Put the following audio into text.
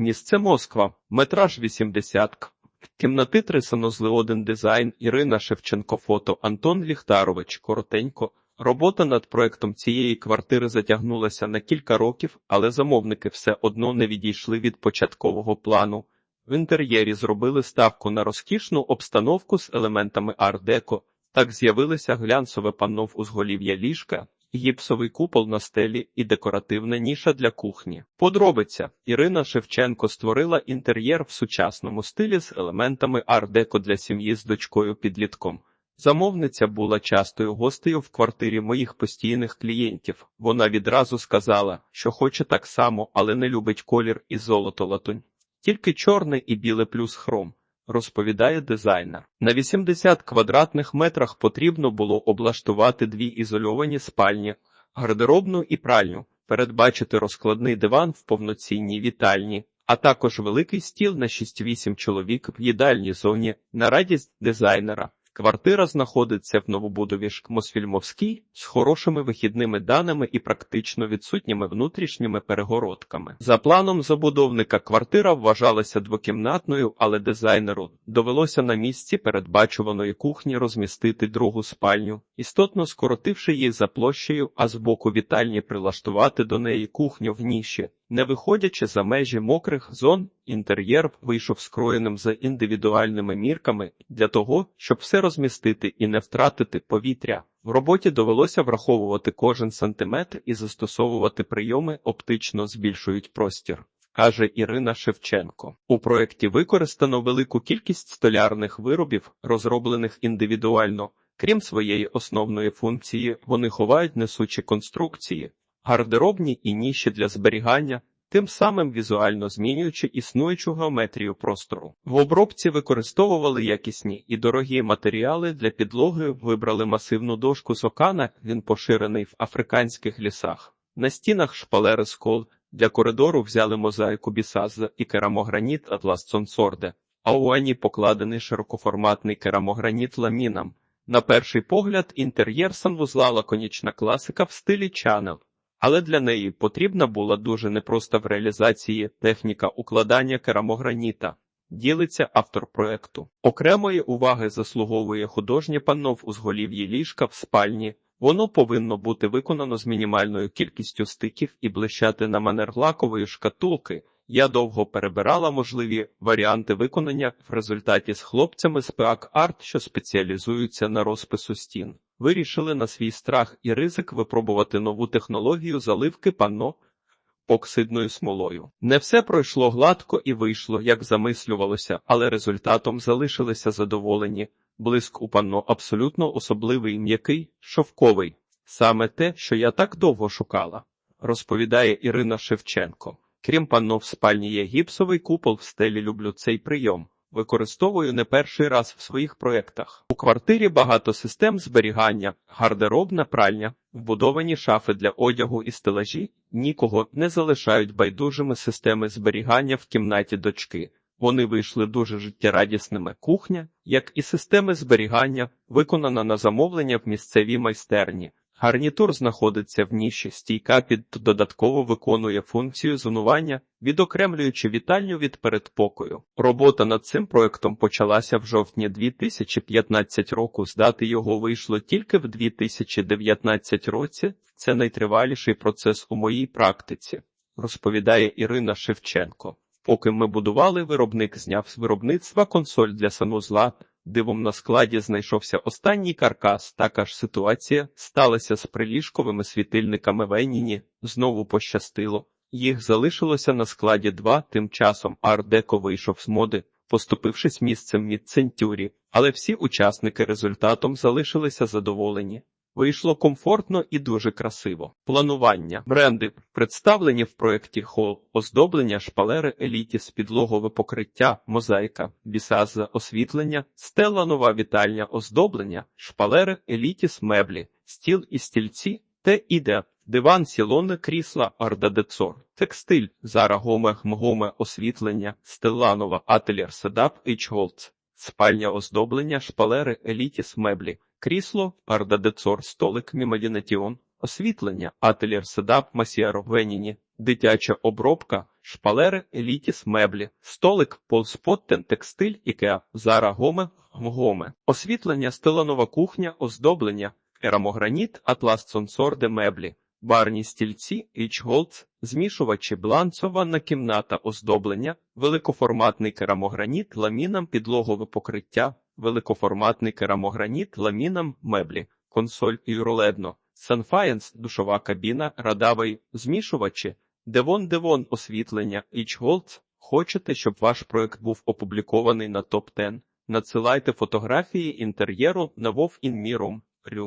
Місце Москва, метраж 80 к. Кімнати три санузли один дизайн Ірина Шевченко фото Антон Ліхтарович коротенько. Робота над проектом цієї квартири затягнулася на кілька років, але замовники все одно не відійшли від початкового плану. В інтер'єрі зробили ставку на розкішну обстановку з елементами ар-деко. Так з'явилися глянцеве панно в узголів'я ліжка, гіпсовий купол на стелі і декоративна ніша для кухні. Подробиця Ірина Шевченко створила інтер'єр в сучасному стилі з елементами ар-деко для сім'ї з дочкою підлітком. Замовниця була частою гостею в квартирі моїх постійних клієнтів. Вона відразу сказала, що хоче так само, але не любить колір і золото латунь. Тільки чорне і біле плюс хром, розповідає дизайнер. На 80 квадратних метрах потрібно було облаштувати дві ізольовані спальні, гардеробну і пральню, передбачити розкладний диван в повноцінній вітальні, а також великий стіл на 6-8 чоловік в їдальній зоні на радість дизайнера. Квартира знаходиться в новобудові Шкмосфільмовській з хорошими вихідними даними і практично відсутніми внутрішніми перегородками. За планом забудовника квартира вважалася двокімнатною, але дизайнеру довелося на місці передбачуваної кухні розмістити другу спальню, істотно скоротивши її за площею, а з боку вітальні прилаштувати до неї кухню в ніші. Не виходячи за межі мокрих зон, інтер'єр вийшов скроєним за індивідуальними мірками для того, щоб все розмістити і не втратити повітря. В роботі довелося враховувати кожен сантиметр і застосовувати прийоми оптично збільшують простір. Каже Ірина Шевченко. У проєкті використано велику кількість столярних виробів, розроблених індивідуально. Крім своєї основної функції, вони ховають несучі конструкції, гардеробні і ніші для зберігання, тим самим візуально змінюючи існуючу геометрію простору. В обробці використовували якісні і дорогі матеріали для підлоги, вибрали масивну дошку з окана, він поширений в африканських лісах. На стінах шпалери скол, для коридору взяли мозаїку бісаза і керамограніт Атлас Сонсорде, а у ані покладений широкоформатний керамограніт ламінам. На перший погляд, інтер'єр санвузла лаконічна класика в стилі Чанел. Але для неї потрібна була дуже непроста в реалізації техніка укладання керамограніта. Ділиться автор проекту. Окремої уваги заслуговує художнє панно в узголів'ї ліжка в спальні. Воно повинно бути виконано з мінімальною кількістю стиків і блищати на манер лакової шкатулки. Я довго перебирала можливі варіанти виконання в результаті з хлопцями з PAC Art, що спеціалізуються на розпису стін. Вирішили на свій страх і ризик випробувати нову технологію заливки панно оксидною смолою. Не все пройшло гладко і вийшло, як замислювалося, але результатом залишилися задоволені. Блиск у панно абсолютно особливий, м'який, шовковий. Саме те, що я так довго шукала, розповідає Ірина Шевченко. Крім панно в спальні є гіпсовий купол в стелі люблю цей прийом. Використовую не перший раз в своїх проєктах. У квартирі багато систем зберігання, гардеробна пральня, вбудовані шафи для одягу і стелажі, нікого не залишають байдужими системи зберігання в кімнаті дочки. Вони вийшли дуже життєрадісними. Кухня, як і системи зберігання, виконана на замовлення в місцевій майстерні. Гарнітур знаходиться в ніші, стійка під додатково виконує функцію зонування, відокремлюючи вітальню від передпокою. Робота над цим проектом почалася в жовтні 2015 року. Здати його вийшло тільки в 2019 році. Це найтриваліший процес у моїй практиці, розповідає Ірина Шевченко. Поки ми будували, виробник зняв з виробництва консоль для санузла. Дивом на складі знайшовся останній каркас. Така ж ситуація сталася з приліжковими світильниками Веніні. Знову пощастило. Їх залишилося на складі два. Тим часом Ардеко вийшов з моди, поступившись місцем від Центюрі, але всі учасники результатом залишилися задоволені. Вийшло комфортно і дуже красиво. Планування. Бренди. Представлені в проєкті хол, оздоблення, шпалери, елітіс, підлогове покриття, мозаїка, бісаза, освітлення, стела нова вітальня, оздоблення, шпалери, елітіс, меблі, стіл і стільці, те іде, диван, сілони, крісла, ардадецор, текстиль, зара гоме, гмгоме, освітлення, стелланова, ательєр, седап, ічголц, спальня оздоблення, шпалери, елітіс, меблі. Крісло, ардадецор, столик, мімадінатіон, освітлення, ательєр седап, масіаро, веніні, дитяча обробка, шпалери, елітіс, меблі, столик, полспоттен, текстиль, ікеа, зара, гоме, гоме, освітлення, стиланова кухня, оздоблення, керамограніт, атлас, сонсорде, меблі, барні стільці, ічголц, змішувачі, бланцо, ванна кімната, оздоблення, великоформатний керамограніт, ламінам, підлогове покриття, великоформатний керамограніт, ламінам, меблі, консоль і руледно, санфаєнс, душова кабіна, радавий, змішувачі, девон девон освітлення, ічголц. Хочете, щоб ваш проект був опублікований на топ 10 Надсилайте фотографії інтер'єру на Вов Рю.